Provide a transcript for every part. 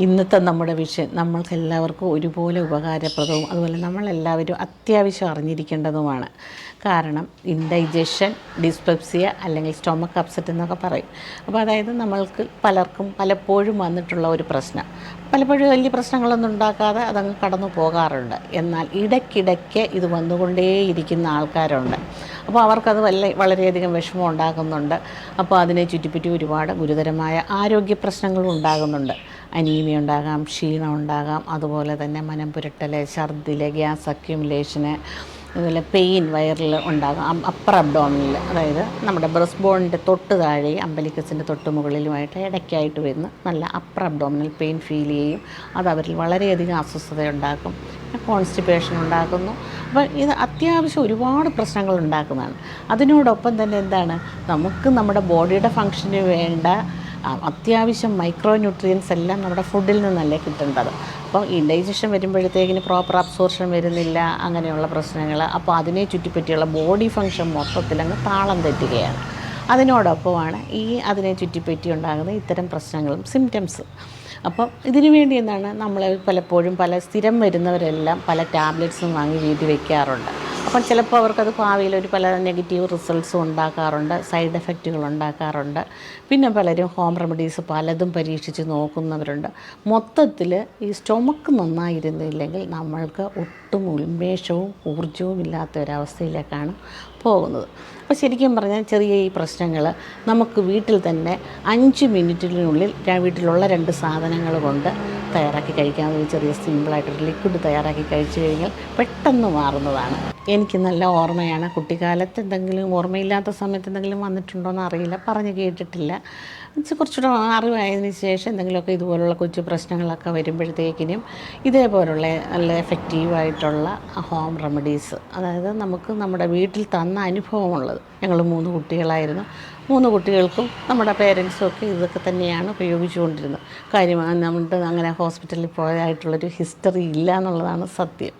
ഇന്നത്തെ നമ്മുടെ വിഷയം നമ്മൾക്ക് എല്ലാവർക്കും ഒരുപോലെ ഉപകാരപ്രദവും അതുപോലെ നമ്മളെല്ലാവരും അത്യാവശ്യം അറിഞ്ഞിരിക്കേണ്ടതുമാണ്. കാരണം ഇൻഡൈജഷൻ ഡിസ്പെപ്സിയ അല്ലെങ്കിൽ സ്റ്റൊമക്ക് അപ്സെറ്റ് എന്നൊക്കെ പറയും. അപ്പോൾ അതായത് നമ്മൾക്ക് പലർക്കും പലപ്പോഴും വന്നിട്ടുള്ള ഒരു പ്രശ്നം. പലപ്പോഴും വലിയ പ്രശ്നങ്ങളൊന്നും ഉണ്ടാക്കാതെ അതങ്ങ് കടന്നു പോകാറുണ്ട്. എന്നാൽ ഇടയ്ക്കിടയ്ക്ക് ഇത് വന്നുകൊണ്ടേയിരിക്കുന്ന ആൾക്കാരുണ്ട്. അപ്പോൾ അവർക്കത് വല്ല വളരെയധികം വിഷമം ഉണ്ടാകുന്നുണ്ട്. അപ്പോൾ അതിനെ ചുറ്റിപ്പറ്റി ഒരുപാട് ഗുരുതരമായ ആരോഗ്യ പ്രശ്നങ്ങളും ഉണ്ടാകുന്നുണ്ട്. അനീമിയ ഉണ്ടാകാം ക്ഷീണം ഉണ്ടാകാം അതുപോലെ തന്നെ മനം പുരട്ടൽ ഛർദിൽ ഗ്യാസ് അക്യുമുലേഷന് അതുപോലെ പെയിൻ വയറിൽ ഉണ്ടാകാം അപ്പർ അബ്ഡോമിനിൽ അതായത് നമ്മുടെ ബ്രസ്റ്റ് ബോണിന്റെ തൊട്ട് താഴെ അമ്പലിക്കസിന്റെ തൊട്ട് മുകളിലുമായിട്ട് ഇടയ്ക്കായിട്ട് വരുന്ന നല്ല അപ്പർ അബ്ഡോമിനൽ പെയിൻ ഫീൽ ചെയ്യും. അത് അവരിൽ വളരെയധികം അസ്വസ്ഥത ഉണ്ടാക്കും കോൺസ്റ്റിപ്പേഷൻ ഉണ്ടാക്കുന്നു. അപ്പോൾ ഇത് അത്യാവശ്യം ഒരുപാട് പ്രശ്നങ്ങൾ ഉണ്ടാക്കുന്നതാണ്. അതിനോടൊപ്പം തന്നെ എന്താണ്? നമുക്ക് നമ്മുടെ ബോഡിയുടെ ഫങ്ഷന് വേണ്ട അത്യാവശ്യം മൈക്രോ ന്യൂട്രിയൻസ് എല്ലാം നമ്മുടെ ഫുഡിൽ നിന്നല്ലേ കിട്ടേണ്ടത്. അപ്പോൾ ഈ ഡൈജഷൻ വരുമ്പോഴത്തേക്കിന് പ്രോപ്പർ അബ്സോർഷൻ വരുന്നില്ല അങ്ങനെയുള്ള പ്രശ്നങ്ങൾ അപ്പോൾ അതിനെ ചുറ്റിപ്പറ്റിയുള്ള ബോഡി ഫങ്ഷൻ മൊത്തത്തിലങ്ങ് താളം തെറ്റുകയാണ്. അതിനോടൊപ്പമാണ് ഈ അതിനെ ചുറ്റിപ്പറ്റി ഉണ്ടാകുന്ന ഇത്തരം പ്രശ്നങ്ങളും സിംറ്റംസ് അപ്പം ഇതിനു വേണ്ടി എന്താണ് നമ്മൾ പലപ്പോഴും പല സ്ഥിരം വരുന്നവരെല്ലാം പല ടാബ്ലറ്റ്സും വാങ്ങി വീട്ടിൽ വെക്കാറുണ്ട്. അപ്പം ചിലപ്പോൾ അവർക്കത് ഭാവിയിൽ ഒരു പല നെഗറ്റീവ് റിസൾട്ട്സും ഉണ്ടാക്കാറുണ്ട് സൈഡ് എഫക്റ്റുകൾ ഉണ്ടാക്കാറുണ്ട്. പിന്നെ പലരും ഹോം റെമഡീസ് പലതും പരീക്ഷിച്ച് നോക്കുന്നവരുണ്ട്. മൊത്തത്തിൽ ഈ സ്റ്റൊമക്ക് നന്നായിരുന്നില്ലെങ്കിൽ നമ്മൾക്ക് ഒട്ടും ഉന്മേഷവും ഊർജവും ഇല്ലാത്ത ഒരവസ്ഥയിലേക്കാണ് പോകുന്നത്. അപ്പോൾ ശരിക്കും പറഞ്ഞാൽ ചെറിയ ഈ പ്രശ്നങ്ങൾ നമുക്ക് വീട്ടിൽ തന്നെ അഞ്ച് മിനിറ്റിനുള്ളിൽ വീട്ടിലുള്ള രണ്ട് സാധനങ്ങൾ കൊണ്ട് തയ്യാറാക്കി കഴിക്കാവുന്ന ഒരു ചെറിയ സിമ്പിളായിട്ടൊരു ലിക്വിഡ് തയ്യാറാക്കി കഴിച്ചു കഴിഞ്ഞാൽ പെട്ടെന്ന് മാറുന്നതാണ്. എനിക്ക് നല്ല ഓർമ്മയാണ്. കുട്ടിക്കാലത്ത് എന്തെങ്കിലും ഓർമ്മയില്ലാത്ത സമയത്ത് എന്തെങ്കിലും വന്നിട്ടുണ്ടോ എന്ന് അറിയില്ല. പറഞ്ഞു കേട്ടിട്ടില്ല. കുറച്ചുകൂടെ അറിവായതിന് ശേഷം എന്തെങ്കിലുമൊക്കെ ഇതുപോലുള്ള കൊച്ചു പ്രശ്നങ്ങളൊക്കെ വരുമ്പോഴത്തേക്കിനും ഇതേപോലുള്ള നല്ല എഫക്റ്റീവായിട്ടുള്ള ഹോം റെമഡീസ് അതായത് നമുക്ക് നമ്മുടെ വീട്ടിൽ തന്ന അനുഭവമുള്ളത്. ഞങ്ങൾ മൂന്ന് കുട്ടികളായിരുന്നു. മൂന്ന് കുട്ടികൾക്കും നമ്മുടെ പേരൻസും ഒക്കെ ഇതൊക്കെ തന്നെയാണ് ഉപയോഗിച്ചുകൊണ്ടിരുന്നത്. കാര്യം നമ്മുടെ അങ്ങനെ ഹോസ്പിറ്റലിൽ പോയതായിട്ടുള്ളൊരു ഹിസ്റ്ററി ഇല്ല എന്നുള്ളതാണ് സത്യം.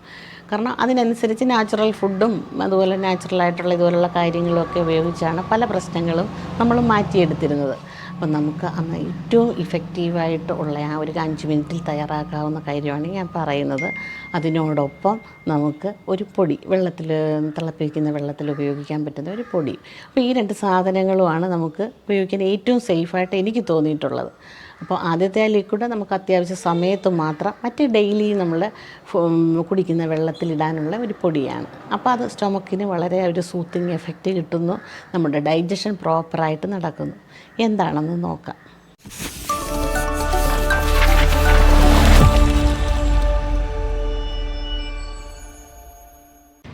കാരണം അതിനനുസരിച്ച് നാച്ചുറൽ ഫുഡും അതുപോലെ നാച്ചുറലായിട്ടുള്ള ഇതുപോലുള്ള കാര്യങ്ങളൊക്കെ ഉപയോഗിച്ചാണ് പല പ്രശ്നങ്ങളും നമ്മൾ മാറ്റിയെടുത്തിരുന്നത്. അപ്പം നമുക്ക് ഏറ്റവും ഇഫക്റ്റീവായിട്ട് ഉള്ള ആ ഒരു അഞ്ച് മിനിറ്റിൽ തയ്യാറാക്കാവുന്ന കാര്യമാണ് ഞാൻ പറയുന്നത്. അതിനോടൊപ്പം നമുക്ക് ഒരു പൊടി വെള്ളത്തിൽ തിളപ്പിക്കുന്ന വെള്ളത്തിൽ ഉപയോഗിക്കാൻ പറ്റുന്ന ഒരു പൊടി. അപ്പോൾ ഈ രണ്ട് സാധനങ്ങളുമാണ് നമുക്ക് ഉപയോഗിക്കാൻ ഏറ്റവും സേഫായിട്ട് എനിക്ക് തോന്നിയിട്ടുള്ളത്. അപ്പോൾ ആദ്യത്തെ ലിക്വിഡ് നമുക്ക് അത്യാവശ്യ സമയത്ത് മാത്രം മറ്റ് ഡെയിലി നമ്മൾ കുടിക്കുന്ന വെള്ളത്തിലിടാനുള്ള ഒരു പൊടിയാണ്. അപ്പോൾ അത് സ്റ്റൊമക്കിന് വളരെ ഒരു സൂത്തിങ് എഫക്റ്റ് കിട്ടുന്നു. നമ്മുടെ ഡൈജഷൻ പ്രോപ്പറായിട്ട് നടക്കുന്നു. എന്താണെന്ന് നോക്കാം.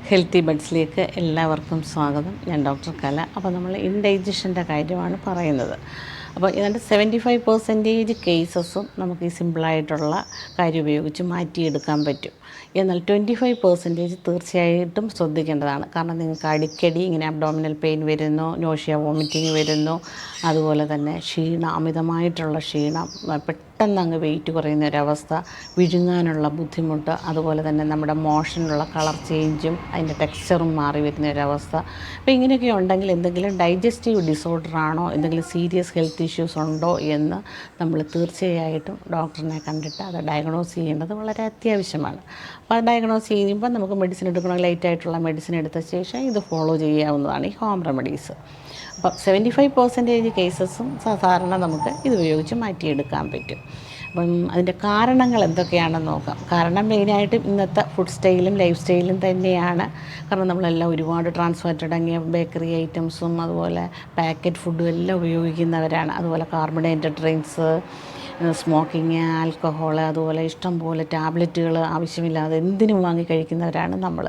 ഹെൽത്തി ബഡ്സിലേക്ക് എല്ലാവർക്കും സ്വാഗതം. ഞാൻ ഡോക്ടർ കല. അപ്പോൾ നമ്മൾ ഇൻഡൈജഷന്റെ കാര്യമാണ് പറയുന്നത്. അപ്പോൾ ഏതാണ്ട് സെവന്റി ഫൈവ് പെർസെന്റേജ് കേസസും നമുക്ക് ഈ സിമ്പിളായിട്ടുള്ള കാര്യം ഉപയോഗിച്ച് മാറ്റിയെടുക്കാൻ പറ്റും. എന്നാൽ ട്വന്റി ഫൈവ് പെർസെന്റേജ് തീർച്ചയായിട്ടും ശ്രദ്ധിക്കേണ്ടതാണ്. കാരണം നിങ്ങൾക്ക് അടിക്കടി ഇങ്ങനെ അബ്ഡോമിനൽ പെയിൻ വരുന്നു നോഷിയ വോമിറ്റിംഗ് വരുന്നു. അതുപോലെ തന്നെ ക്ഷീണം അമിതമായിട്ടുള്ള ക്ഷീണം പെട്ടെന്ന് അങ്ങ് വെയിറ്റ് കുറയുന്ന ഒരവസ്ഥ വിഴുങ്ങാനുള്ള ബുദ്ധിമുട്ട് അതുപോലെ തന്നെ നമ്മുടെ മോഷനുള്ള കളർ ചേഞ്ചും അതിന്റെ ടെക്സ്ചറും മാറി വരുന്ന ഒരവസ്ഥ അപ്പോൾ ഇങ്ങനെയൊക്കെ ഉണ്ടെങ്കിൽ എന്തെങ്കിലും ഡൈജസ്റ്റീവ് ഡിസോർഡർ ആണോ എന്തെങ്കിലും സീരിയസ് ഹെൽത്ത് ഇഷ്യൂസ് ഉണ്ടോ എന്ന് നമ്മൾ തീർച്ചയായിട്ടും ഡോക്ടറിനെ കണ്ടിട്ട് അത് ഡയഗ്നോസ് ചെയ്യേണ്ടത് വളരെ അത്യാവശ്യമാണ്. ഡയഗ്നോസ് ചെയ്യുമ്പോൾ നമുക്ക് മെഡിസിൻ എടുക്കണം. ലൈറ്റ് ആയിട്ടുള്ള മെഡിസിൻ എടുത്ത ശേഷം ഇത് ഫോളോ ചെയ്യാവുന്നതാണ് ഈ ഹോം റെമഡീസ് അപ്പോൾ സെവന്റി ഫൈവ് പെർസെന്റേജ് കേസസും സാധാരണ നമുക്ക് ഇത് ഉപയോഗിച്ച് മാറ്റിയെടുക്കാൻ പറ്റും. അപ്പം അതിന്റെ കാരണങ്ങൾ എന്തൊക്കെയാണെന്ന് നോക്കാം. കാരണം മെയിനായിട്ടും ഇന്നത്തെ ഫുഡ് സ്റ്റൈലും ലൈഫ് സ്റ്റൈലും തന്നെയാണ്. കാരണം നമ്മളെല്ലാം ഒരുപാട് ട്രാൻസ്ഫാറ്റ് അടങ്ങിയ ബേക്കറി ഐറ്റംസും അതുപോലെ പാക്കറ്റ് ഫുഡും എല്ലാം ഉപയോഗിക്കുന്നവരാണ്. അതുപോലെ കാർബണേറ്റഡ് ഡ്രിങ്ക്സ് സ്മോക്കിങ് ആൽക്കഹോൾ അതുപോലെ ഇഷ്ടം പോലെ ടാബ്ലറ്റുകൾ ആവശ്യമില്ലാതെ എന്തിനും വാങ്ങി കഴിക്കുന്നവരാണ് നമ്മൾ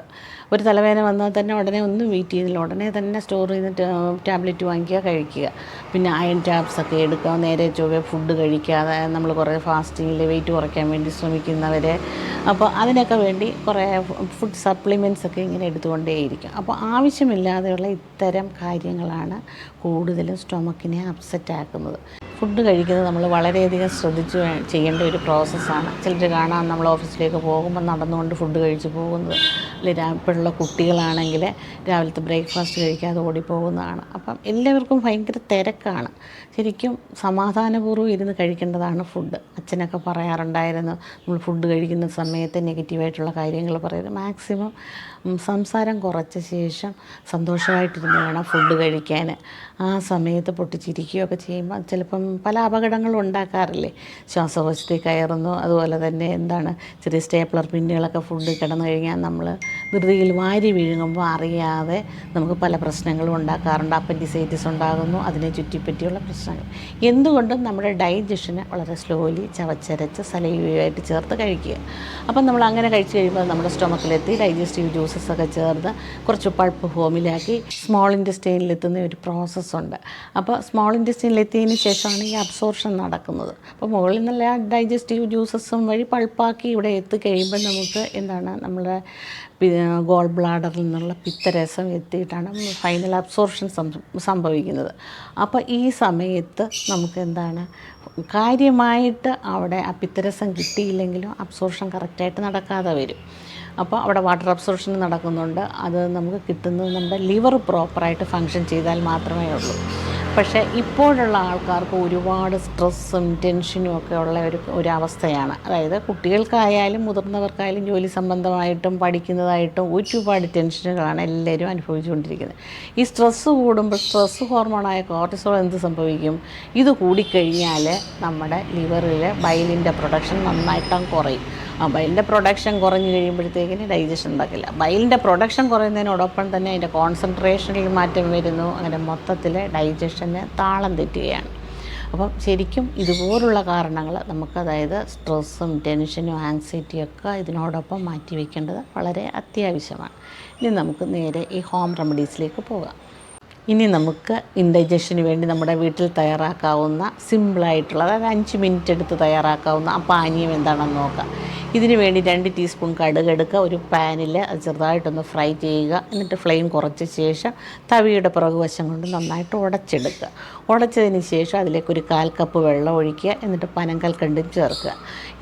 ഒരു തലവേദന വന്നാൽ തന്നെ ഉടനെ ഒന്നും വെയിറ്റ് ചെയ്തില്ല. ഉടനെ തന്നെ സ്റ്റോർ ചെയ്തിട്ട് ടാബ്ലറ്റ് വാങ്ങിക്കുക കഴിക്കുക. പിന്നെ അയൺ ടാബ്സ് ഒക്കെ എടുക്കുക നേരെ ചൊവ്വേ ഫുഡ് കഴിക്കാതെ നമ്മൾ കുറേ ഫാസ്റ്റിങ്ങിൽ വെയിറ്റ് കുറയ്ക്കാൻ വേണ്ടി ശ്രമിക്കുന്നവർ അപ്പോൾ അതിനൊക്കെ വേണ്ടി കുറേ ഫുഡ് സപ്ലിമെന്റ്സ് ഒക്കെ ഇങ്ങനെ എടുത്തുകൊണ്ടേയിരിക്കും. അപ്പോൾ ആവശ്യമില്ലാതെയുള്ള ഇത്തരം കാര്യങ്ങളാണ് കൂടുതലും സ്റ്റൊമക്കിനെ അപ്സെറ്റ് ആക്കുന്നത്. ഫുഡ് കഴിക്കുന്നത് നമ്മൾ വളരെയധികം ശ്രദ്ധിച്ച് ചെയ്യേണ്ട ഒരു പ്രോസസ്സാണ്. ചിലർ കാണാൻ നമ്മൾ ഓഫീസിലേക്ക് പോകുമ്പോൾ നടന്നുകൊണ്ട് ഫുഡ് കഴിച്ച് പോകുന്നത്. അല്ലെങ്കിൽ ഇപ്പോഴുള്ള കുട്ടികളാണെങ്കിൽ രാവിലത്തെ ബ്രേക്ക്ഫാസ്റ്റ് കഴിക്കാതെ ഓടിപ്പോകുന്നതാണ്. അപ്പം എല്ലാവർക്കും ഭയങ്കര തിരക്കാണ്. ശരിക്കും സമാധാനപൂർവം ഇരുന്ന് കഴിക്കേണ്ടതാണ് ഫുഡ്. അച്ഛനൊക്കെ പറയാറുണ്ടായിരുന്നു നമ്മൾ ഫുഡ് കഴിക്കുന്ന സമയത്ത് നെഗറ്റീവായിട്ടുള്ള കാര്യങ്ങൾ പറയുന്നത് മാക്സിമം സംസാരം കുറച്ച ശേഷം സന്തോഷമായിട്ടിരുന്ന് വേണം ഫുഡ് കഴിക്കാൻ. ആ സമയത്ത് പൊട്ടിച്ചിരിക്കുകയൊക്കെ ചെയ്യുമ്പോൾ ചിലപ്പം പല അപകടങ്ങളും ഉണ്ടാക്കാറില്ലേ? ശ്വാസകോശത്തിൽ കയറുന്നു അതുപോലെ തന്നെ എന്താണ് ചെറിയ സ്റ്റേപ്ലർ പിന്നുകളൊക്കെ ഫുഡ് കിടന്നു കഴിഞ്ഞാൽ നമ്മൾ ധൃതിയിൽ വാരി വിഴുങ്ങുമ്പോൾ അറിയാതെ നമുക്ക് പല പ്രശ്നങ്ങളും ഉണ്ടാക്കാറുണ്ട്. അപ്പൻഡിസൈറ്റിസ് ഉണ്ടാകുന്നു അതിനെ ചുറ്റിപ്പറ്റിയുള്ള പ്രശ്നങ്ങൾ. എന്തുകൊണ്ടും നമ്മുടെ ഡൈജഷന് വളരെ സ്ലോലി ചവച്ചരച്ച് സലൈവായിട്ട് ചേർത്ത് കഴിക്കുക. അപ്പം നമ്മൾ അങ്ങനെ കഴിച്ച് കഴിയുമ്പോൾ നമ്മുടെ സ്റ്റൊമക്കിലെത്തി ഡൈജസ്റ്റീവ് ജ്യൂസസ് ഒക്കെ ചേർത്ത് കുറച്ച് പൾപ്പ് ഫോമിലാക്കി സ്മോൾ ഇന്റസ്റ്റൈനിലെത്തുന്ന ഒരു പ്രോസസ്സുണ്ട് അപ്പോൾ സ്മോൾ ഇന്റസ്റ്റൈനിലെത്തിയതിന് ശേഷമാണ് ഈ അബ്സോർഷൻ നടക്കുന്നത്. അപ്പോൾ മുകളിൽ നിന്നുള്ള ഡൈജസ്റ്റീവ് ജ്യൂസസും വഴി പൾപ്പാക്കി ഇവിടെ എത്തിക്കഴിയുമ്പോൾ നമുക്ക് എന്താണ് നമ്മുടെ ഗോൾ ബ്ലാഡറിൽ നിന്നുള്ള പിത്തരസം എത്തിയിട്ടാണ് ഫൈനൽ അബ്സോർഷൻ സംഭവിക്കുന്നത്. അപ്പോൾ ഈ സമയത്ത് നമുക്ക് എന്താണ് കാര്യമായിട്ട് അവിടെ ആ പിത്തരസം കിട്ടിയില്ലെങ്കിലും അബ്സോർഷൻ കറക്റ്റായിട്ട് നടക്കാതെ വരും. അപ്പോൾ അവിടെ വാട്ടർ അബ്സോർപ്ഷൻ നടക്കുന്നുണ്ട്. അത് നമുക്ക് കിട്ടുന്നത് നമ്മുടെ ലിവർ പ്രോപ്പറായിട്ട് ഫങ്ഷൻ ചെയ്താൽ മാത്രമേ ഉള്ളൂ. പക്ഷേ ഇപ്പോഴുള്ള ആൾക്കാർക്ക് ഒരുപാട് സ്ട്രെസ്സും ടെൻഷനും ഒക്കെ ഉള്ള ഒരു ഒരു അവസ്ഥയാണ്. അതായത് കുട്ടികൾക്കായാലും മുതിർന്നവർക്കായാലും ജോലി സംബന്ധമായിട്ടും പഠിക്കുന്നതായിട്ടും ഒരുപാട് ടെൻഷനുകളാണ് എല്ലാവരും അനുഭവിച്ചുകൊണ്ടിരിക്കുന്നത്. ഈ സ്ട്രെസ്സ് കൂടുമ്പോൾ സ്ട്രെസ്സ് ഹോർമോണായ കോർട്ടിസോൾ എന്ത് സംഭവിക്കും? ഇത് കൂടിക്കഴിഞ്ഞാൽ നമ്മുടെ ലിവറിൽ ബൈലിന്റെ പ്രൊഡക്ഷൻ നന്നായിട്ടും കുറയും. ആ ബൈലിന്റെ പ്രൊഡക്ഷൻ കുറഞ്ഞു കഴിയുമ്പോഴത്തേക്കിന് ഡൈജഷൻ ഉണ്ടാക്കില്ല. ബൈലിന്റെ പ്രൊഡക്ഷൻ കുറയുന്നതിനോടൊപ്പം തന്നെ അതിന്റെ കോൺസെൻട്രേഷനിൽ മാറ്റം വരുന്നു. അങ്ങനെ മൊത്തത്തിൽ ഡൈജഷന് താളം തെറ്റുകയാണ്. അപ്പം ശരിക്കും ഇതുപോലുള്ള കാരണങ്ങൾ നമുക്ക് അതായത് സ്ട്രെസ്സും ടെൻഷനും ആങ്സൈറ്റിയും ഒക്കെ ഇതിനോടൊപ്പം മാറ്റി വയ്ക്കേണ്ടത് വളരെ അത്യാവശ്യമാണ്. ഇനി നമുക്ക് നേരെ ഈ ഹോം റെമഡീസിലേക്ക് പോകാം. ഇനി നമുക്ക് ഇൻഡൈജഷന് വേണ്ടി നമ്മുടെ വീട്ടിൽ തയ്യാറാക്കാവുന്ന സിമ്പിളായിട്ടുള്ള അതായത് അഞ്ച് മിനിറ്റ് എടുത്ത് തയ്യാറാക്കാവുന്ന ആ പാനീയം എന്താണെന്ന് നോക്കാം. ഇതിന് വേണ്ടി രണ്ട് ടീസ്പൂൺ കടുക് എടുക്കുക ഒരു പാനിൽ അത് ചെറുതായിട്ടൊന്ന് ഫ്രൈ ചെയ്യുക എന്നിട്ട് ഫ്ലെയിം കുറച്ച ശേഷം തവിയുടെ പുറകുവശം കൊണ്ട് നന്നായിട്ട് ഉടച്ചെടുക്കുക. ഉടച്ചതിന് ശേഷം അതിലേക്ക് ഒരു കാൽ കപ്പ് വെള്ളം ഒഴിക്കുക എന്നിട്ട് പനങ്കൽക്കണ്ടും ചേർക്കുക.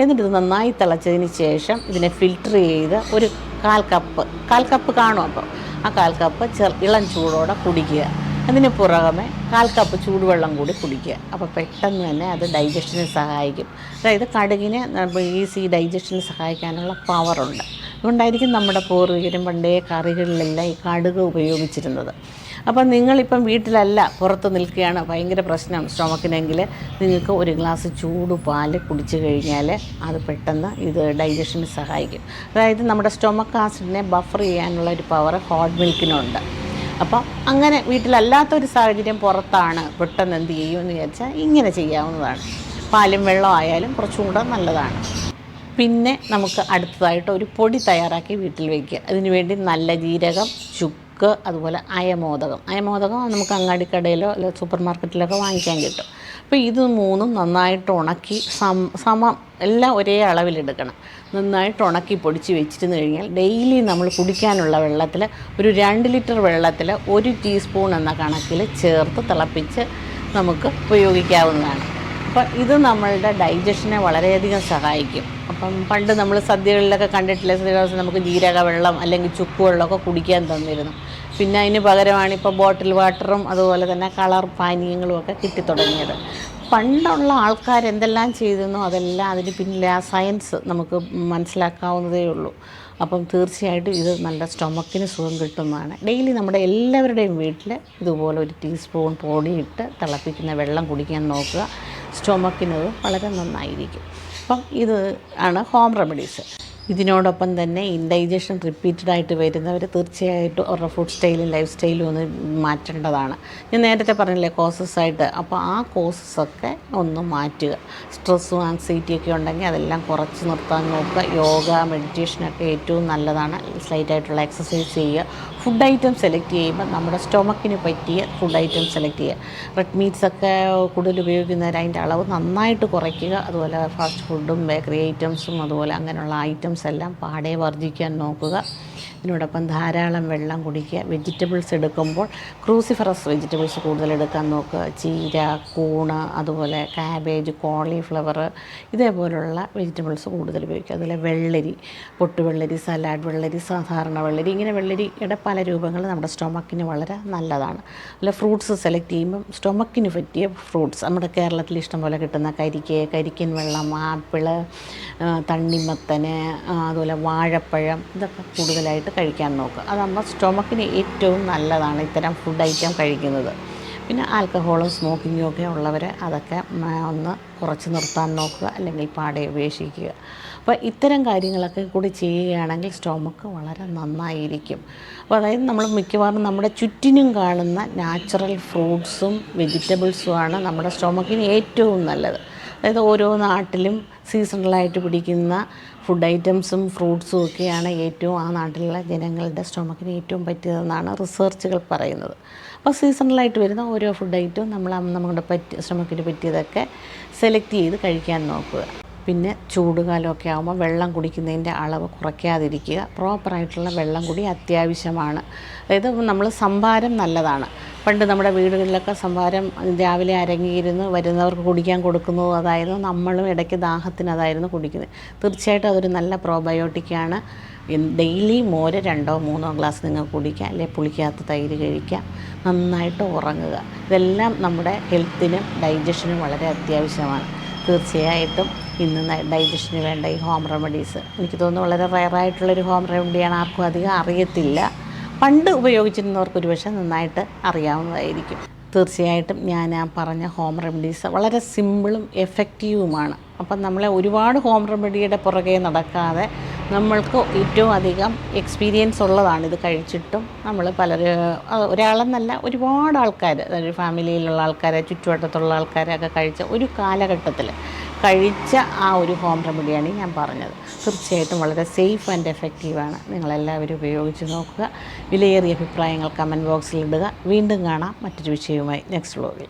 എന്നിട്ട് ഇത് നന്നായി തിളച്ചതിന് ശേഷം ഇതിനെ ഫിൽട്ടർ ചെയ്ത് ഒരു കാൽ കപ്പ് കാൽ കപ്പ് കാണും അപ്പോൾ ആ കാൽ കപ്പ് ചെറു ഇളം ചൂടോടെ കുടിക്കുക. അതിന് പുറമെ കാൽ കപ്പ് ചൂടുവെള്ളം കൂടി കുടിക്കുക. അപ്പോൾ പെട്ടെന്ന് തന്നെ അത് ഡൈജഷന് സഹായിക്കും. അതായത് കടുകിന് ഈസി ഡൈജഷന് സഹായിക്കാനുള്ള പവറുണ്ട്. അതുകൊണ്ടായിരിക്കും നമ്മുടെ പൂർവികരും പണ്ടേ കറികളിലെല്ലാം ഈ കടുക് ഉപയോഗിച്ചിരുന്നത്. അപ്പം നിങ്ങളിപ്പം വീട്ടിലല്ല പുറത്ത് നിൽക്കുകയാണ് ഭയങ്കര പ്രശ്നം. സ്റ്റൊമക്കിനെങ്കിൽ നിങ്ങൾക്ക് ഒരു ഗ്ലാസ് ചൂട് പാൽ കുടിച്ചു കഴിഞ്ഞാൽ അത് പെട്ടെന്ന് ഇത് ഡൈജഷന് സഹായിക്കും. അതായത് നമ്മുടെ സ്റ്റൊമക്ക് ആസിഡിനെ ബഫർ ചെയ്യാനുള്ള ഒരു പവർ ഹോട്ട് മിൽക്കിനുണ്ട് അപ്പം അങ്ങനെ വീട്ടിലല്ലാത്ത ഒരു സാഹചര്യം പുറത്താണ്. പെട്ടെന്ന് എന്ത് ചെയ്യുമെന്ന് വിചാരിച്ചാൽ ഇങ്ങനെ ചെയ്യാവുന്നതാണ്. പാലും വെള്ളം ആയാലും കുറച്ചും കൂടെ നല്ലതാണ്. പിന്നെ നമുക്ക് അടുത്തതായിട്ട് ഒരു പൊടി തയ്യാറാക്കി വീട്ടിൽ വയ്ക്കുക അതിനുവേണ്ടി നല്ല ജീരകം ചുക്ക് അതുപോലെ അയമോദകം. അയമോദകം നമുക്ക് അങ്ങാടിക്കടയിലോ അല്ലെ സൂപ്പർ മാർക്കറ്റിലൊക്കെ വാങ്ങിക്കാൻ കിട്ടും. അപ്പോൾ ഇത് മൂന്നും നന്നായിട്ട് ഉണക്കി സം സമം എല്ലാം ഒരേ അളവിലെടുക്കണം. നന്നായിട്ട് ഉണക്കി പൊടിച്ച് വെച്ചിരുന്ന് കഴിഞ്ഞാൽ ഡെയിലി നമ്മൾ കുടിക്കാനുള്ള വെള്ളത്തിൽ ഒരു രണ്ട് ലിറ്റർ വെള്ളത്തിൽ ഒരു ടീസ്പൂൺ എന്ന കണക്കിൽ ചേർത്ത് തിളപ്പിച്ച് നമുക്ക് ഉപയോഗിക്കാവുന്നതാണ്. അപ്പോൾ ഇത് നമ്മളുടെ ഡൈജഷനെ വളരെയധികം സഹായിക്കും. അപ്പം പണ്ട് നമ്മൾ സദ്യകളിലൊക്കെ കണ്ടിട്ടില്ല സദ്യകളിൽ നമുക്ക് ജീരക വെള്ളം അല്ലെങ്കിൽ ചുക്ക് വെള്ളമൊക്കെ കുടിക്കാൻ തന്നിരുന്നു. പിന്നെ അതിന് പകരമാണ് ഇപ്പോൾ ബോട്ടിൽ വാട്ടറും അതുപോലെ തന്നെ കളർ പാനീയങ്ങളും ഒക്കെ കിട്ടിത്തുടങ്ങിയത്. പണ്ടുള്ള ആൾക്കാർ എന്തെല്ലാം ചെയ്തെന്നോ അതെല്ലാം അതിന് പിന്നിലെ ആ സയൻസ് നമുക്ക് മനസ്സിലാക്കാവുന്നതേ ഉള്ളൂ. അപ്പം തീർച്ചയായിട്ടും ഇത് നല്ല സ്റ്റൊമക്കിന് സുഖം കിട്ടുന്നതാണ്. ഡെയിലി നമ്മുടെ എല്ലാവരുടെയും വീട്ടിൽ ഇതുപോലെ ഒരു ടീസ്പൂൺ പൊടിയിട്ട് തിളപ്പിക്കുന്ന വെള്ളം കുടിക്കാൻ നോക്കുക. സ്റ്റൊമക്കിനത് വളരെ നന്നായിരിക്കും. അപ്പം ഇത് ആണ് ഹോം റെമഡീസ് ഇതിനോടൊപ്പം തന്നെ ഇൻഡൈജഷൻ റിപ്പീറ്റഡ് ആയിട്ട് വരുന്നവർ തീർച്ചയായിട്ടും അവരുടെ ഫുഡ് സ്റ്റൈലും ലൈഫ് സ്റ്റൈലും ഒന്ന് മാറ്റേണ്ടതാണ്. ഞാൻ നേരത്തെ പറഞ്ഞില്ലേ കോസസ് ആയിട്ട്. അപ്പോൾ ആ കോസസ് ഒക്കെ ഒന്ന് മാറ്റുക. സ്ട്രെസ്സും ആങ്സൈറ്റിയൊക്കെ ഉണ്ടെങ്കിൽ അതെല്ലാം കുറച്ച് നിർത്താൻ നോക്കുക. യോഗ മെഡിറ്റേഷനൊക്കെ ഏറ്റവും നല്ലതാണ്. സ്ലൈറ്റായിട്ടുള്ള എക്സസൈസ് ചെയ്യുക. ഫുഡ് ഐറ്റം സെലക്ട് ചെയ്യുമ്പോൾ നമ്മുടെ സ്റ്റൊമക്കിന് പറ്റിയ ഫുഡ് ഐറ്റം സെലക്ട് ചെയ്യുക. റെഡ് മീറ്റ്സ് ഒക്കെ കൂടുതൽ ഉപയോഗിക്കുന്നവർ അതിന്റെ അളവ് നന്നായിട്ട് കുറയ്ക്കുക. അതുപോലെ ഫാസ്റ്റ് ഫുഡും ബേക്കറി ഐറ്റംസും അതുപോലെ അങ്ങനെയുള്ള ഐറ്റംസ് എല്ലാം പാടെ വർജിക്കാൻ നോക്കുക. ഇതിനോടൊപ്പം ധാരാളം വെള്ളം കുടിക്കുക. വെജിറ്റബിൾസ് എടുക്കുമ്പോൾ ക്രൂസിഫറസ് വെജിറ്റബിൾസ് കൂടുതൽ എടുക്കാൻ നോക്കുക. ചീര കൂണ് അതുപോലെ കാബേജ് കോളിഫ്ലവർ ഇതേപോലുള്ള വെജിറ്റബിൾസ് കൂടുതൽ ഉപയോഗിക്കുക. അതുപോലെ വെള്ളരി പൊട്ടുവെള്ളരി സലാഡ് വെള്ളരി സാധാരണ വെള്ളരി. ഇങ്ങനെ വെള്ളരിയുടെ പല രൂപങ്ങൾ നമ്മുടെ സ്റ്റൊമക്കിന് വളരെ നല്ലതാണ്. അല്ല ഫ്രൂട്ട്സ് സെലക്ട് ചെയ്യുമ്പം സ്റ്റൊമക്കിന് പറ്റിയ ഫ്രൂട്ട്സ്. നമ്മുടെ കേരളത്തിൽ ഇഷ്ടംപോലെ കിട്ടുന്ന കരിക്ക് കരിക്കൻ വെള്ളം ആപ്പിൾ തണ്ണിമത്തന് അതുപോലെ വാഴപ്പഴം ഇതൊക്കെ കൂടുതലായിട്ട് കഴിക്കാൻ നോക്കുക അത് നമ്മുടെ സ്റ്റൊമക്കിന് ഏറ്റവും നല്ലതാണ് ഇത്തരം ഫുഡ് ഐറ്റം കഴിക്കുന്നത്. പിന്നെ ആൽക്കഹോളും സ്മോക്കിങ്ങും ഒക്കെ ഉള്ളവർ അതൊക്കെ ഒന്ന് കുറച്ച് നിർത്താൻ നോക്കുക അല്ലെങ്കിൽ പാടെ ഉപേക്ഷിക്കുക. അപ്പോൾ ഇത്തരം കാര്യങ്ങളൊക്കെ കൂടി ചെയ്യുകയാണെങ്കിൽ സ്റ്റൊമക്ക് വളരെ നന്നായിരിക്കും. അപ്പോൾ അതായത് നമ്മൾ മിക്കവാറും നമ്മുടെ ചുറ്റിനും കാണുന്ന നാച്ചുറൽ ഫ്രൂട്ട്സും വെജിറ്റബിൾസുമാണ് നമ്മുടെ സ്റ്റൊമക്കിന് ഏറ്റവും നല്ലത്. അതായത് ഓരോ നാട്ടിലും സീസണലായിട്ട് പിടിക്കുന്ന ഫുഡ് ഐറ്റംസും ഫ്രൂട്ട്സും ഒക്കെയാണ് ഏറ്റവും ആ നാട്ടിലുള്ള ജനങ്ങളുടെ സ്റ്റൊമക്കിന് ഏറ്റവും പറ്റിയതെന്നാണ് റിസർച്ചുകൾ പറയുന്നത്. അപ്പോൾ സീസണലായിട്ട് വരുന്ന ഓരോ ഫുഡ് ഐറ്റവും നമ്മൾ നമ്മുടെ പറ്റി സ്റ്റൊമക്കിന് പറ്റിയതൊക്കെ സെലക്ട് ചെയ്ത് കഴിക്കാൻ നോക്കുക. പിന്നെ ചൂടുകാലമൊക്കെ ആകുമ്പോൾ വെള്ളം കുടിക്കുന്നതിന്റെ അളവ് കുറയ്ക്കാതിരിക്കുക. പ്രോപ്പറായിട്ടുള്ള വെള്ളം കുടി അത്യാവശ്യമാണ്. അതായത് നമ്മൾ സംഭാരം നല്ലതാണ്. പണ്ട് നമ്മുടെ വീടുകളിലൊക്കെ സംഭാരം രാവിലെ അരങ്ങിയിരുന്ന് വരുന്നവർക്ക് കുടിക്കാൻ കൊടുക്കുന്നത് അതായിരുന്നു നമ്മളും ഇടയ്ക്ക് ദാഹത്തിന് അതായിരുന്നു കുടിക്കുന്നത്. തീർച്ചയായിട്ടും അതൊരു നല്ല പ്രോബയോട്ടിക്കാണ് ഡെയിലി മോര് രണ്ടോ മൂന്നോ ഗ്ലാസ് നിങ്ങൾ കുടിക്കുക അല്ലെങ്കിൽ പുളിക്കാത്ത തൈര് കഴിക്കുക നന്നായിട്ട് ഉറങ്ങുക. ഇതെല്ലാം നമ്മുടെ ഹെൽത്തിനും ഡൈജഷനും വളരെ അത്യാവശ്യമാണ്. തീർച്ചയായിട്ടും ഇന്ന് ഡൈജഷന് വേണ്ട ഈ ഹോം റെമഡീസ് എനിക്ക് തോന്നുന്നു വളരെ റയറായിട്ടുള്ളൊരു ഹോം റെമഡിയാണ് ആർക്കും അധികം അറിയത്തില്ല. പണ്ട് ഉപയോഗിച്ചിരുന്നവർക്ക് ഒരുപക്ഷെ നന്നായിട്ട് അറിയാവുന്നതായിരിക്കും. തീർച്ചയായിട്ടും ഞാൻ ആ പറഞ്ഞ ഹോം റെമഡീസ് വളരെ സിമ്പിളും എഫക്റ്റീവുമാണ് അപ്പം നമ്മളെ ഒരുപാട് ഹോം റെമഡിയുടെ പുറകെ നടക്കാതെ നമ്മൾക്ക് ഏറ്റവും അധികം എക്സ്പീരിയൻസ് ഉള്ളതാണ് ഇത് കഴിച്ചിട്ടും നമ്മൾ പല ഒരാളെന്നല്ല ഒരുപാട് ആൾക്കാർ അതായത് ഫാമിലിയിലുള്ള ആൾക്കാരെ ചുറ്റുവട്ടത്തുള്ള ആൾക്കാരൊക്കെ കഴിച്ച ഒരു കാലഘട്ടത്തിൽ കഴിച്ച ആ ഒരു ഹോം റെമഡിയാണ് ഞാൻ പറഞ്ഞത്. തീർച്ചയായിട്ടും വളരെ സേഫ് ആൻഡ് എഫക്റ്റീവാണ് നിങ്ങളെല്ലാവരും ഉപയോഗിച്ച് നോക്കുക. വിലയേറിയ അഭിപ്രായങ്ങൾ കമന്റ് ബോക്സിൽ ഇടുക. വീണ്ടും കാണാം. മറ്റൊരു വിഷയവുമായി നെക്സ്റ്റ് വ്ലോഗിൽ